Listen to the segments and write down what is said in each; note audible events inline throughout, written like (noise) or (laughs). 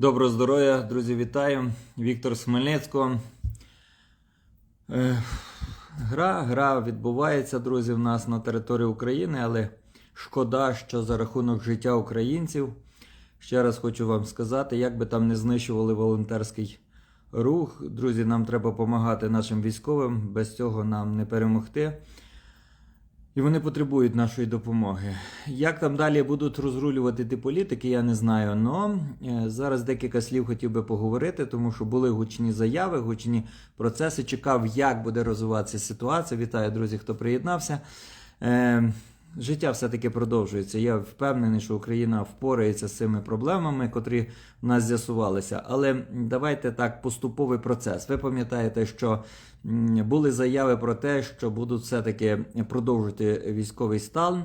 Доброго здоров'я, друзі, вітаю. Віктор з Хмельницького. Е, Гра, гра відбувається, друзі, в нас на території України, але шкода, що за рахунок життя українців. Ще раз хочу вам сказати, як би там не знищували волонтерський рух. Друзі, нам треба допомагати нашим військовим, без цього нам не перемогти. І вони потребують нашої допомоги. Як там далі будуть розрулювати ті політики, я не знаю. Но е, зараз декілька слів хотів би поговорити, тому що були гучні заяви, гучні процеси. Чекав, як буде розвиватися ситуація. Вітаю, друзі, хто приєднався. Життя все-таки продовжується. Я впевнений, що Україна впорається з цими проблемами, котрі в нас з'ясувалися. Але давайте так, поступовий процес. Ви пам'ятаєте, що були заяви про те, що будуть все-таки продовжити військовий стан.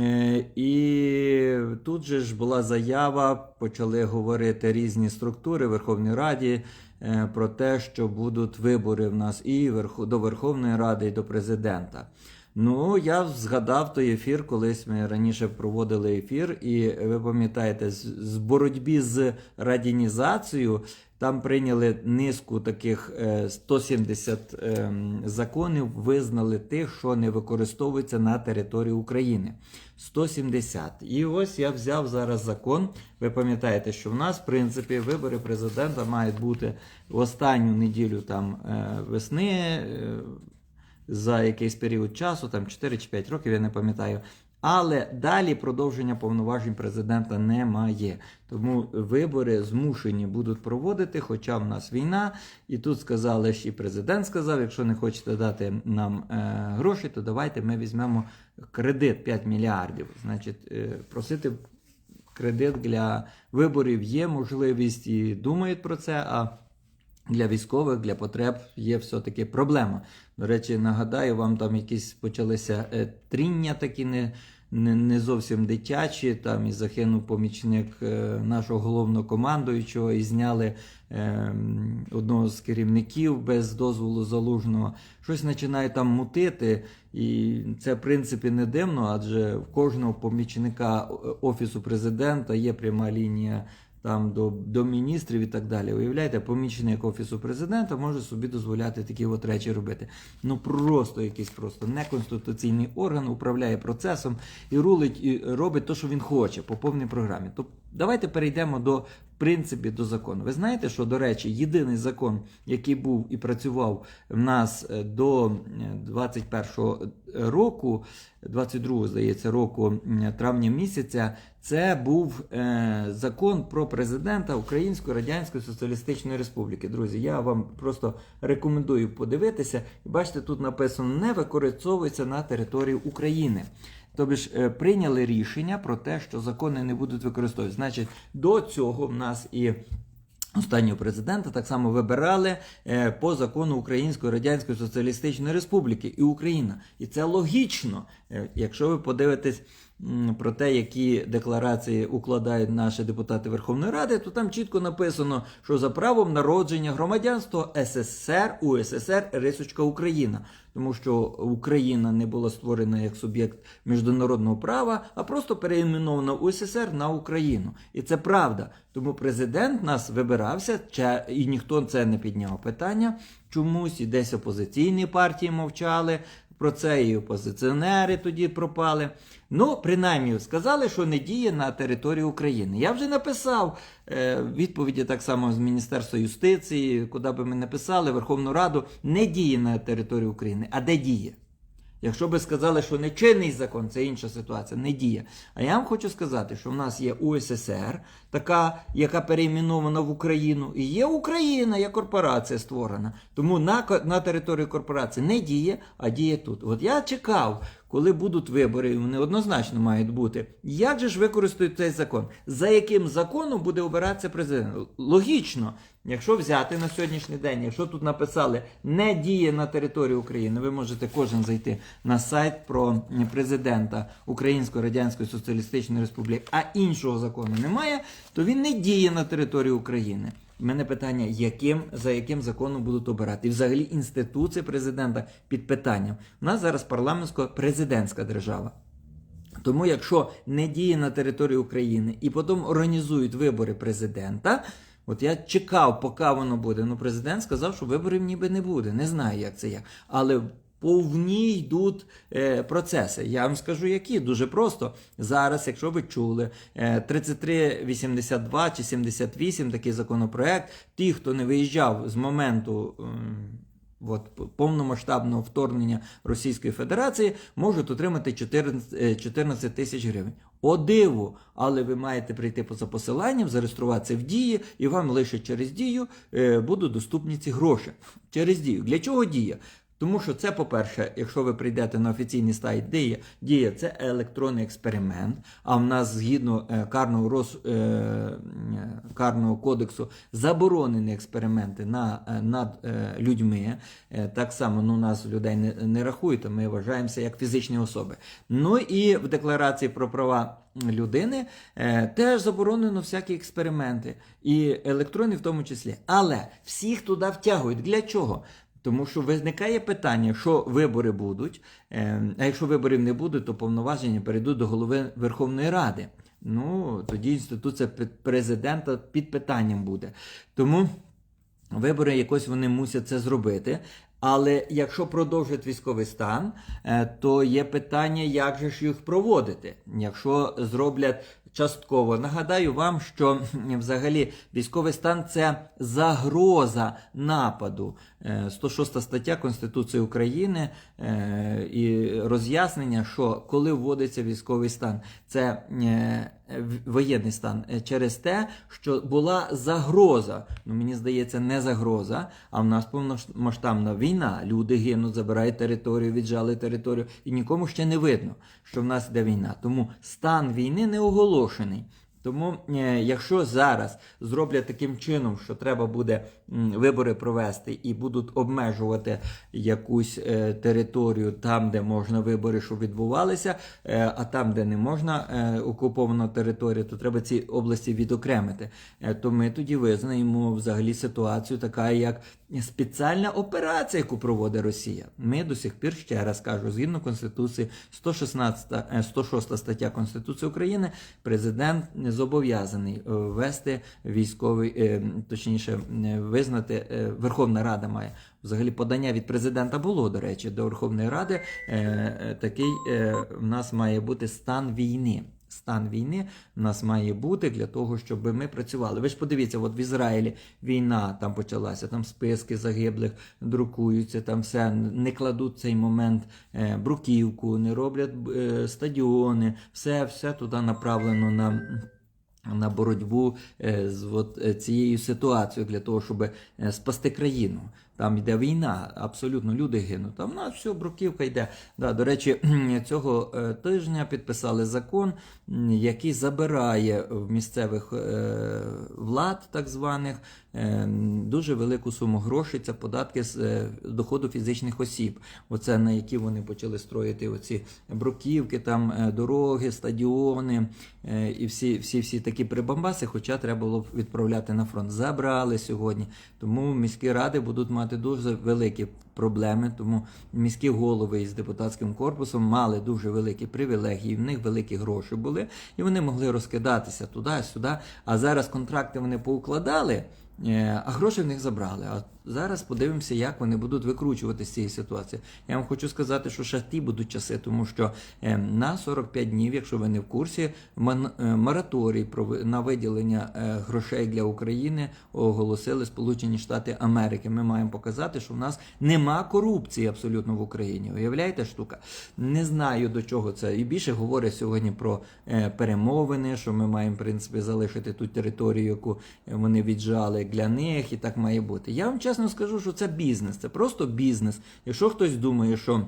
Е, І тут же ж була заява, почали говорити різні структури в Верховній Раді е, про те, що будуть вибори в нас і до Верховної Ради, і до президента. Ну, я згадав той ефір, колись ми раніше проводили ефір, і ви пам'ятаєте, з, боротьбі з радінізацією там прийняли низку таких е, 170 ем, законів, визнали тих, що не використовуються на території України. 170. І ось я взяв зараз закон. Ви пам'ятаєте, що в нас, в принципі, вибори президента мають бути в останню неділю там е, весни. За якийсь період часу, там 4 чи 5 років, я не пам'ятаю. Але далі продовження повноважень президента немає. Тому вибори змушені будуть проводити, хоча в нас війна. І тут сказали, що і президент сказав: якщо не хочете дати нам е, гроші, то давайте ми візьмемо кредит 5 мільярдів. Значить, е, просити кредит для виборів є можливість і думають про це. а для військових, для потреб є все-таки проблема. До речі, нагадаю, вам там якісь почалися е, тріння такі не, не, зовсім дитячі. Там і загинув помічник е, нашого головного командуючого, і зняли е, одного з керівників без дозволу залужного. Щось починає там мутити, і це в принципі не дивно, адже в кожного помічника е, офісу президента є пряма лінія там до, до міністрів і так далі. Уявляєте, помічник офісу президента може собі дозволяти такі от речі робити. Ну просто якийсь просто неконституційний орган управляє процесом і рулить і робить те, що він хоче по повній програмі. То давайте перейдемо до принципі до закону. Ви знаєте, що до речі, єдиний закон, який був і працював в нас е, до е, 21-го року, 22-го, здається, року травня місяця, це був е, закон про президента Української Радянської Соціалістичної Республіки. Друзі, я вам просто рекомендую подивитися. Бачите, тут написано не використовується на території України. Тобто ж е, прийняли рішення про те, що закони не будуть використовувати. Значить, до цього в нас і Останнього президента так само вибирали е, по закону Української Радянської Соціалістичної Республіки і Україна. І це логічно. Е, Якщо ви подивитесь про те, які декларації укладають наші депутати Верховної Ради, то там чітко написано, що за правом народження громадянства СССР, УССР, Рисочка Україна. Тому що Україна не була створена як суб'єкт міжнародного права, а просто переіменована УССР на Україну. І це правда. Тому президент нас вибирався, і ніхто це не підняв питання. Чомусь і десь опозиційні партії мовчали про це, і опозиціонери тоді пропали. Ну, принаймні, сказали, що не діє на території України. Я вже написав е, відповіді так само з Міністерства юстиції, куди би ми написали, Верховну Раду, не діє на території України. А де діє? Якщо би сказали, що не чинний закон, це інша ситуація, не діє. А я вам хочу сказати, що в нас є УССР, така, яка перейменована в Україну, і є Україна, є корпорація створена. Тому на, на території корпорації не діє, а діє тут. От я чекав, коли будуть вибори, і вони однозначно мають бути. Як же ж використають цей закон? За яким законом буде обиратися президент? Логічно, якщо взяти на сьогоднішній день, якщо тут написали не діє на території України, ви можете кожен зайти на сайт про президента Української Радянської Соціалістичної Республіки, а іншого закону немає, то він не діє на території України. У мене питання, яким, за яким законом будуть обирати? І взагалі інституція президента під питанням. У нас зараз парламентсько-президентська держава. Тому, якщо не діє на території України і потім організують вибори президента, от я чекав, поки воно буде. Ну, президент сказав, що виборів ніби не буде. Не знаю, як це як. Але повні йдуть е, процеси. Я вам скажу, які дуже просто. Зараз, якщо ви чули, е, 3382 чи 78 такий законопроект, ті, хто не виїжджав з моменту. ем, От повномасштабного вторгнення Російської Федерації можуть отримати 14, е, 14 тисяч гривень. О диву, але ви маєте прийти поза посиланням, зареєструватися в дії, і вам лише через дію е, будуть доступні ці гроші. Через дію. Для чого дія? Тому що це, по-перше, якщо ви прийдете на офіційний сайт Дія, Дія це електронний експеримент. А в нас згідно е, карного роз, е, карного кодексу заборонені експерименти на, е, над людьми. Так само ну, нас людей не, не рахують, а ми вважаємося як фізичні особи. Ну і в декларації про права людини теж заборонено всякі експерименти, і електронні в тому числі. Але всіх туди втягують. Для чого? Тому що виникає питання, що вибори будуть, е, а якщо виборів не буде, то повноваження перейдуть до голови Верховної Ради. Ну, тоді інституція президента під питанням буде. Тому вибори якось вони мусять це зробити. Але якщо продовжать військовий стан, е, то є питання, як же ж їх проводити. Якщо зроблять частково, нагадаю вам, що взагалі військовий стан це загроза нападу. Е, 106 стаття Конституції України е, і роз'яснення, що коли вводиться військовий стан, це е, воєнний стан е, через те, що була загроза. Ну мені здається, не загроза, а в нас повномасштабна війна. Люди гинуть, забирають територію, віджали територію, і нікому ще не видно, що в нас йде війна. Тому стан війни не оголошений. Тому, е, якщо зараз зроблять таким чином, що треба буде вибори провести і будуть обмежувати якусь е, територію там, де можна вибори, щоб відбувалися, е, а там, де не можна окупована територія, то треба ці області відокремити. То ми тоді визнаємо взагалі ситуацію, така як спеціальна операція, яку проводить Росія. Ми до сих пір ще раз кажу, згідно Конституції 116, е, 106 стаття Конституції України, президент не зобов'язаний е, ввести військовий, е, точніше, е, визнати е, Верховна Рада має. Взагалі подання від президента було, до речі, до Верховної Ради. Е, е, Такий е, в нас має бути стан війни. Стан війни в нас має бути для того, щоб ми працювали. Ви ж подивіться, от в Ізраїлі війна там почалася, там списки загиблих друкуються, там все не кладуть цей момент е, бруківку, не роблять е, стадіони, все, все туди направлено на. На боротьбу е, з от, цією ситуацією для того, щоб спасти країну. Там йде війна, абсолютно люди гинуть. Там в нас все, бруківка йде. Да, до речі, (clears throat) цього е, тижня підписали закон, який забирає в місцевих е, влад, так званих, е, дуже велику суму грошей. Це податки з доходу фізичних осіб. Оце на які вони почали строїти оці бруківки, там дороги, стадіони і всі, всі, всі такі прибамбаси, хоча треба було відправляти на фронт. Забрали сьогодні. Тому міські ради будуть мати дуже великі проблеми. Тому міські голови із депутатським корпусом мали дуже великі привілегії, в них великі гроші були, і вони могли розкидатися туди-сюди. А зараз контракти вони поукладали. е, А гроші в них забрали. Зараз подивимося, як вони будуть викручувати з цієї ситуації. Я вам хочу сказати, що ще ті будуть часи, тому що е, на 45 днів, якщо ви не в курсі, е, мораторій про на виділення е, грошей для України оголосили Сполучені Штати Америки. Ми маємо показати, що в нас нема корупції абсолютно в Україні. Уявляєте штука? Не знаю до чого це. І більше говорять сьогодні про е, перемовини, що ми маємо в принципі залишити ту територію, яку вони віджали для них, і так має бути. Я вам чесно скажу, що це бізнес, це просто бізнес. Якщо хтось думає, що.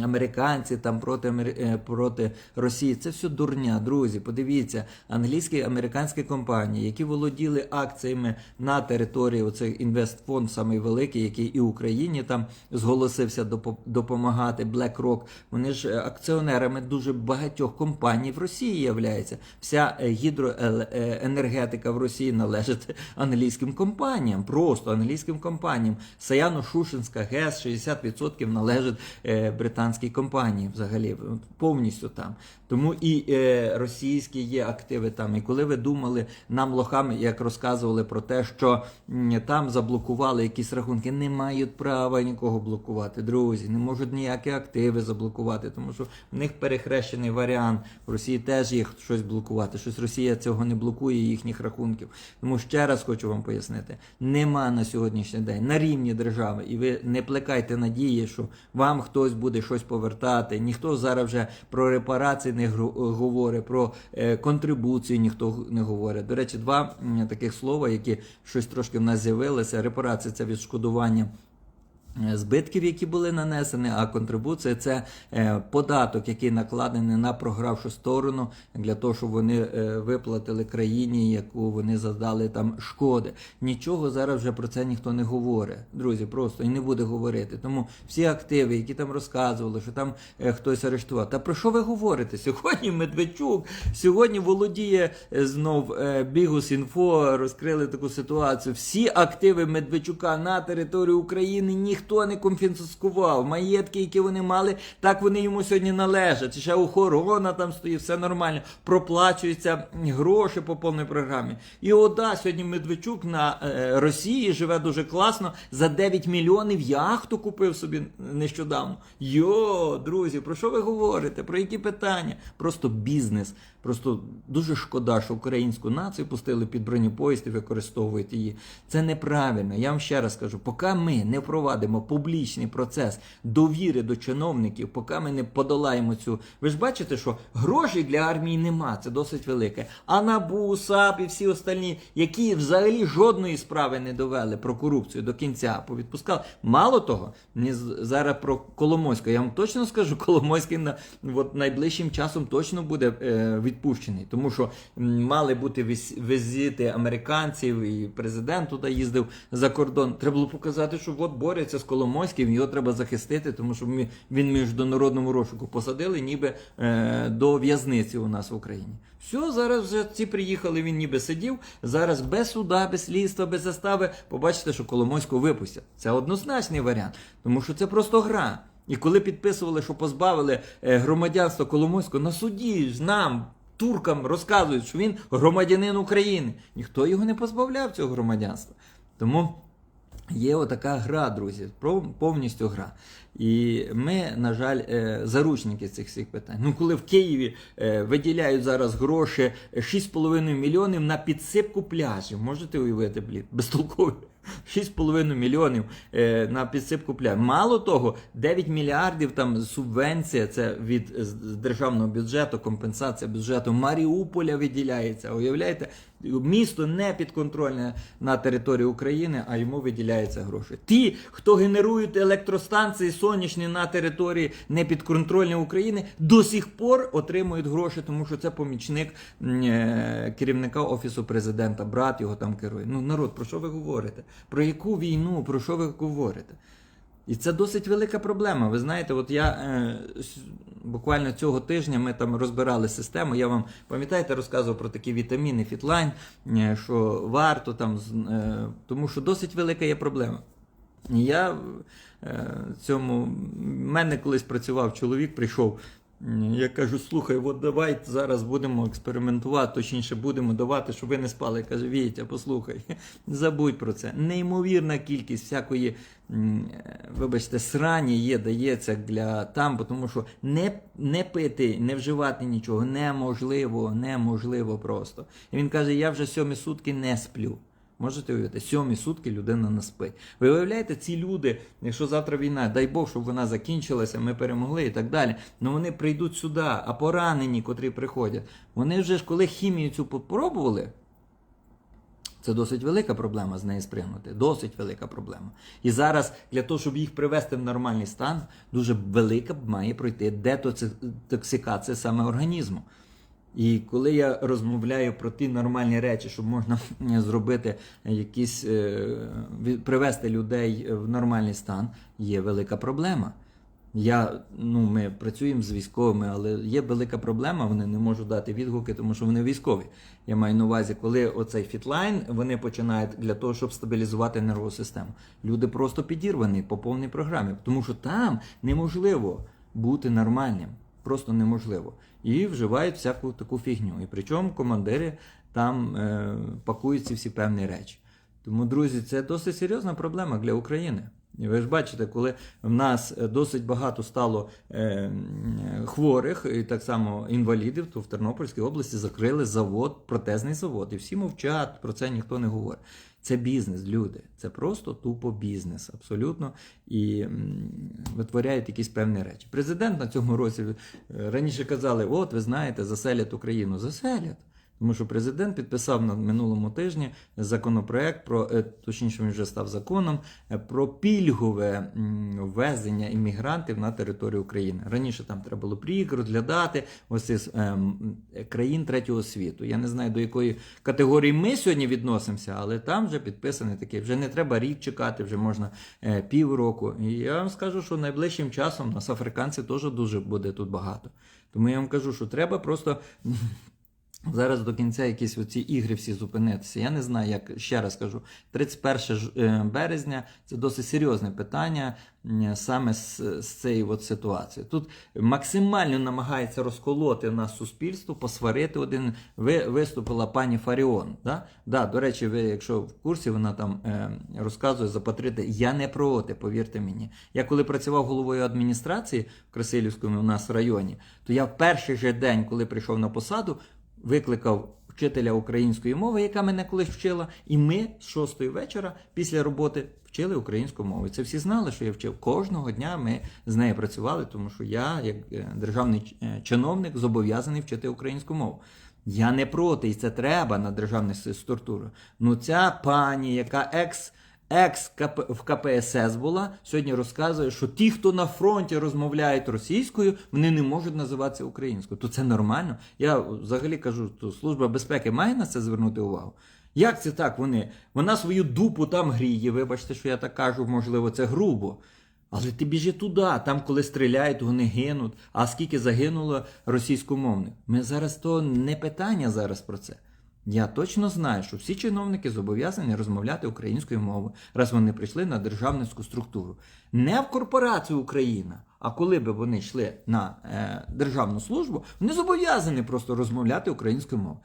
Американці там проти е, проти Росії. Це все дурня, друзі. Подивіться, англійські американські компанії, які володіли акціями на території оцей інвестфонд, самий великий, який і Україні там зголосився допомагати BlackRock, Вони ж е, акціонерами дуже багатьох компаній в Росії являються. Вся е, гідроенергетика в Росії належить (laughs) англійським компаніям, просто англійським компаніям. Саяно-Шушинська ГЕС 60% належить британським британській компанії взагалі повністю там. Тому і е, російські є активи там. І коли ви думали нам лохами, як розказували про те, що там заблокували якісь рахунки, не мають права нікого блокувати, друзі, не можуть ніякі активи заблокувати, тому що в них перехрещений варіант. В Росії теж є щось блокувати. Щось Росія цього не блокує їхніх рахунків. Тому ще раз хочу вам пояснити: нема на сьогоднішній день на рівні держави, і ви не плекайте надії, що вам хтось буде щось повертати. Ніхто зараз вже про репарації не говорить, про контрибуції ніхто не говорить. До речі, два таких слова, які щось трошки в нас з'явилися. Репарація це відшкодування. Е, Збитків, які були нанесені, а контрибуція це е, податок, який накладений на програвшу сторону для того, щоб вони е, виплатили країні, яку вони задали там шкоди. Нічого зараз вже про це ніхто не говорить, друзі, просто і не буде говорити. Тому всі активи, які там розказували, що там хтось арештував. Та про що ви говорите? Сьогодні Медведчук, сьогодні володіє знов е, Бігус Інфо, розкрили таку ситуацію. Всі активи Медведчука на території України ніхто не конфіскував. Маєтки, які вони мали, так вони йому сьогодні належать. Ще охорона там стоїть, все нормально. Проплачуються гроші по повній програмі. І ода, сьогодні Медведчук на е, Росії живе дуже класно. За 9 мільйонів яхту купив собі нещодавно. Йо, друзі, про що ви говорите? Про які питання? Просто бізнес. Просто дуже шкода, що українську націю пустили під бронепоїзд і використовують її. Це неправильно. Я вам ще раз кажу, поки ми не впровадимо публічний процес довіри до чиновників, поки ми не подолаємо цю. Ви ж бачите, що грошей для армії нема, це досить велике. А НАБУ, САП і всі остальні, які взагалі жодної справи не довели про корупцію до кінця, повідпускали. Мало того, мені зараз про Коломойського. Я вам точно скажу, (laughs) Коломойський на от найближчим часом точно буде е, відпущений, тому що мали бути візити американців, і президент туди їздив за кордон. Треба було показати, що от борються з Коломойським, його треба захистити, тому що він в міжнародному розшуку посадили, ніби е, до в'язниці у нас в Україні. Все, зараз вже ці приїхали, він ніби сидів. Зараз без суда, без слідства, без застави. Побачите, що Коломойського випустять. Це однозначний варіант, тому що це просто гра. І коли підписували, що позбавили е, громадянства Коломойського, на суді ж нам, туркам, розказують, що він громадянин України. Ніхто його не позбавляв цього громадянства. Тому є отака гра, друзі, повністю гра. І ми, на жаль, е, заручники цих всіх питань. Ну, коли в Києві е, виділяють зараз гроші 6,5 мільйонів на підсипку пляжів, можете уявити, блін, безтолкові. 6,5 мільйонів е, на підсипку пляжів. Мало того, 9 мільярдів там субвенція, це від державного бюджету, компенсація бюджету Маріуполя виділяється. Уявляєте, місто не підконтрольне на території України, а йому виділяються гроші. Ті, хто генерують електростанції сонячні на території непідконтрольної України, до сих пор отримують гроші, тому що це помічник е, керівника офісу президента, брат його там керує. Ну, народ, про що ви говорите? Про яку війну? Про що ви говорите? І це досить велика проблема. Ви знаєте, от я е, буквально цього тижня ми там розбирали систему. Я вам пам'ятаєте, розказував про такі вітаміни Фітлайн, е, що варто там, е, тому що досить велика є проблема. Я е, цьому в мене колись працював чоловік, прийшов. Я кажу, слухай, от давай зараз будемо експериментувати, точніше будемо давати, щоб ви не спали. Каже, Вітя, послухай, (laughs) забудь про це. Неймовірна кількість всякої, е, вибачте, срані є, дається для там, тому що не, не пити, не вживати нічого неможливо, неможливо просто. І він каже: я вже сьомі сутки не сплю. Можете уявити, сьомі сутки людина не спить. Ви уявляєте, ці люди, якщо завтра війна, дай Бог, щоб вона закінчилася, ми перемогли і так далі. Ну вони прийдуть сюди, а поранені, котрі приходять, вони вже ж коли хімію цю попробували, це досить велика проблема з неї спригнути. Досить велика проблема. І зараз для того, щоб їх привести в нормальний стан, дуже велика має пройти детоксикація саме організму. І коли я розмовляю про ті нормальні речі, щоб можна (laughs) зробити якісь е, привести людей в нормальний стан, є велика проблема. Я, ну, ми працюємо з військовими, але є велика проблема, вони не можуть дати відгуки, тому що вони військові. Я маю на увазі, коли оцей фітлайн вони починають для того, щоб стабілізувати нервову систему. Люди просто підірвані по повній програмі, тому що там неможливо бути нормальним. Просто неможливо. І вживають всяку таку фігню. І причому командири там е, пакують ці всі певні речі. Тому, друзі, це досить серйозна проблема для України. Ви ж бачите, коли в нас е, досить багато стало е, хворих і так само інвалідів, то в Тернопільській області закрили завод, протезний завод. І всі мовчать, про це ніхто не говорить. Це бізнес, люди. Це просто тупо бізнес, абсолютно. І витворяють якісь певні речі. Президент на цьому році е, раніше казали: от ви знаєте, заселять Україну. Заселять. Тому що президент підписав на минулому тижні законопроект про е, точніше він вже став законом е, про пільгове ввезення іммігрантів на територію України. Раніше там треба було приїхати, розглядати ось із ем, країн третього світу. Я не знаю до якої категорії ми сьогодні відносимося, але там вже підписаний такий. Вже не треба рік чекати, вже можна е, півроку. І я вам скажу, що найближчим часом нас африканців теж дуже буде тут багато. Тому я вам кажу, що треба просто Зараз до кінця якісь оці ігри всі зупинитися. Я не знаю, як ще раз кажу, 31 е, березня це досить серйозне питання саме з, з цієї от ситуації. Тут максимально намагається розколоти нас суспільство, посварити один. Ви виступила пані Фаріон. Да? Да, до речі, ви, якщо в курсі, вона там е, розказує за патриоти. Я не проти, повірте мені. Я коли працював головою адміністрації в Красилівському у нас районі, то я в перший же день, коли прийшов на посаду, викликав вчителя української мови, яка мене колись вчила, і ми з шостої вечора після роботи вчили українську мову. Це всі знали, що я вчив. Кожного дня ми з нею працювали, тому що я, як е, державний е, чиновник, зобов'язаний вчити українську мову. Я не проти, і це треба на державну с- структуру. Ну ця пані, яка екс. Екс в КПСС була, сьогодні розказує, що ті, хто на фронті розмовляють російською, вони не можуть називатися українською. То це нормально. Я взагалі кажу, то служба безпеки має на це звернути увагу. Як це так? Вони вона свою дупу там гріє. Вибачте, що я так кажу, можливо, це грубо. Але ти біжи туди, там, коли стріляють, вони гинуть. А скільки загинуло російськомовних? Ми зараз то не питання зараз про це. Я точно знаю, що всі чиновники зобов'язані розмовляти українською мовою, раз вони прийшли на державницьку структуру. Не в корпорацію Україна, а коли б вони йшли на е, державну службу, вони зобов'язані просто розмовляти українською мовою.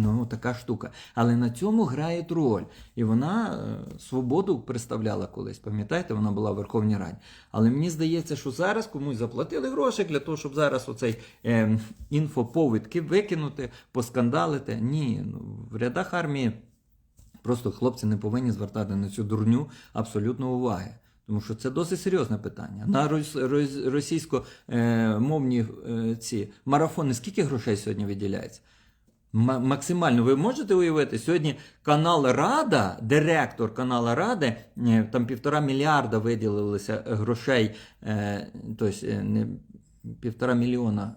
Ну, така штука. Але на цьому грає роль. І вона е, свободу представляла колись. Пам'ятаєте, вона була в Верховній Раді. Але мені здається, що зараз комусь заплатили гроші для того, щоб зараз оцей е, інфоповідки викинути, поскандалити. Ні, ну, в рядах армії просто хлопці не повинні звертати на цю дурню абсолютно уваги. Тому що це досить серйозне питання. На російськомовні е, ці марафони скільки грошей сьогодні виділяється? Ма- Максимально ви можете уявити, сьогодні канал Рада, директор каналу Ради, е, там півтора мільярда виділилося грошей, е, тобто е, не півтора мільйона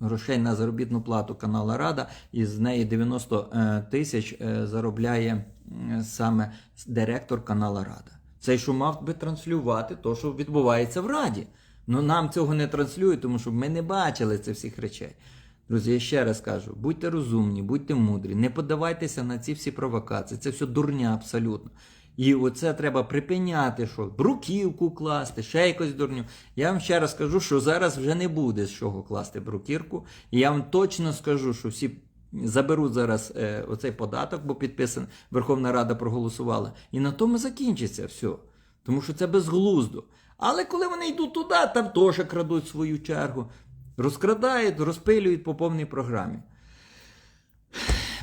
грошей на заробітну плату канала Рада, і з неї 90 е, тисяч е, заробляє саме директор канала Рада. Цей що мав би транслювати то, що відбувається в Раді. Ну нам цього не транслюють, тому що ми не бачили цих всіх речей. Друзі, я ще раз кажу: будьте розумні, будьте мудрі, не подавайтеся на ці всі провокації. Це все дурня абсолютно. І оце треба припиняти, що бруківку класти, ще якось дурню. Я вам ще раз скажу, що зараз вже не буде з чого класти бруківку. І я вам точно скажу, що всі заберуть зараз е, оцей податок, бо підписан Верховна Рада проголосувала. І на тому закінчиться все. Тому що це безглуздо. Але коли вони йдуть туди, там теж крадуть свою чергу. Розкрадають, розпилюють по повній програмі.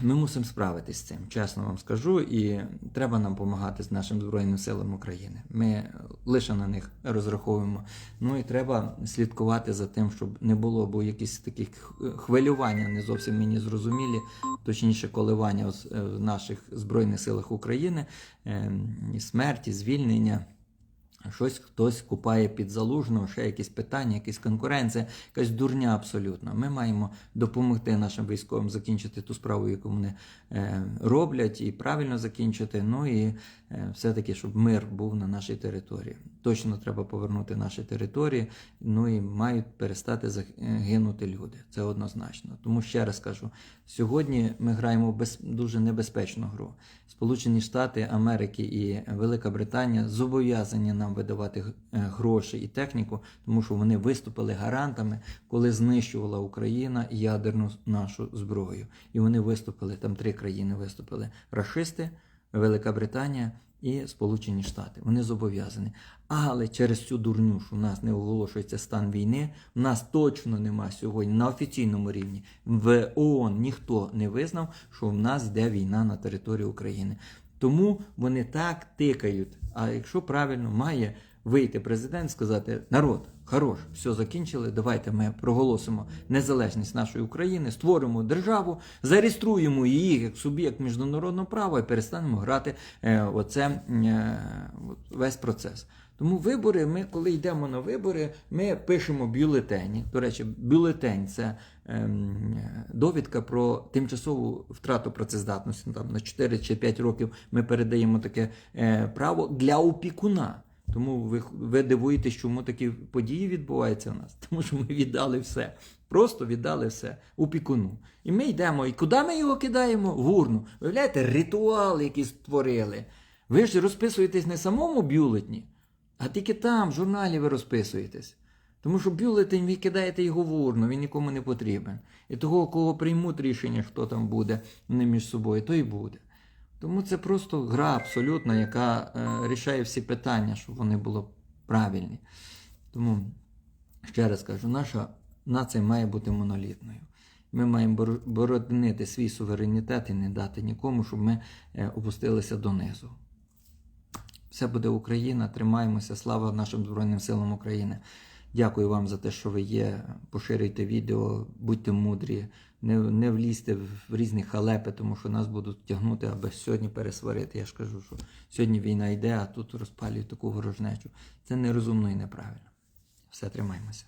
Ми мусимо справитись з цим, чесно вам скажу, і треба нам допомагати з нашим Збройним силам України. Ми лише на них розраховуємо. Ну і треба слідкувати за тим, щоб не було, бо якісь такі хвилювання не зовсім мені зрозумілі, точніше, коливання е, в наших Збройних силах України, е, і смерті, звільнення. Щось хтось купає під залужного, ще якісь питання, якісь конкуренція, якась дурня абсолютно. Ми маємо допомогти нашим військовим закінчити ту справу, яку вони е, роблять, і правильно закінчити. Ну і е, все-таки, щоб мир був на нашій території. Точно треба повернути наші території, ну і мають перестати загинути люди. Це однозначно. Тому ще раз кажу: сьогодні ми граємо без, дуже небезпечну гру. Сполучені Штати Америки і Велика Британія зобов'язані нам нам видавати е, гроші і техніку, тому що вони виступили гарантами, коли знищувала Україна ядерну нашу зброю. І вони виступили, там три країни виступили: рашисти, Велика Британія і Сполучені Штати. Вони зобов'язані. Але через цю дурню, що в нас не оголошується стан війни, в нас точно нема сьогодні на офіційному рівні. В ООН ніхто не визнав, що в нас йде війна на території України. Тому вони так тикають. А якщо правильно має вийти президент, сказати: народ, хорош, все закінчили. Давайте ми проголосимо незалежність нашої України, створимо державу, зареєструємо її як суб'єкт міжнародного права і перестанемо грати е, оце е, весь процес. Тому вибори, ми, коли йдемо на вибори, ми пишемо бюлетені. До речі, бюлетень це ем, довідка про тимчасову втрату працездатності. Там на 4 чи 5 років ми передаємо таке е, право для опікуна. Тому ви, ви дивуєтесь, чому такі події відбуваються у нас. (laughs) Тому що ми віддали все. Просто віддали все опікуну. І ми йдемо. І куди ми його кидаємо? В урну. Виявляєте, ритуал, який створили. Ви ж розписуєтесь не самому бюлетні, а тільки там, в журналі ви розписуєтесь. Тому що бюлетень ви кидаєте його в урну, він нікому не потрібен. І того, кого приймуть рішення, хто там буде не між собою, то і буде. Тому це просто гра абсолютна, яка е, рішає всі питання, щоб вони були правильні. Тому, ще раз кажу, наша нація має бути монолітною. Ми маємо боро- боронити свій суверенітет і не дати нікому, щоб ми е, опустилися донизу. Все буде Україна, тримаємося. Слава нашим Збройним силам України. Дякую вам за те, що ви є. Поширюйте відео, будьте мудрі, не, не влізьте в різні халепи, тому що нас будуть тягнути, аби сьогодні пересварити. Я ж кажу, що сьогодні війна йде, а тут розпалюють таку ворожнечу. Це нерозумно і неправильно. Все, тримаємося.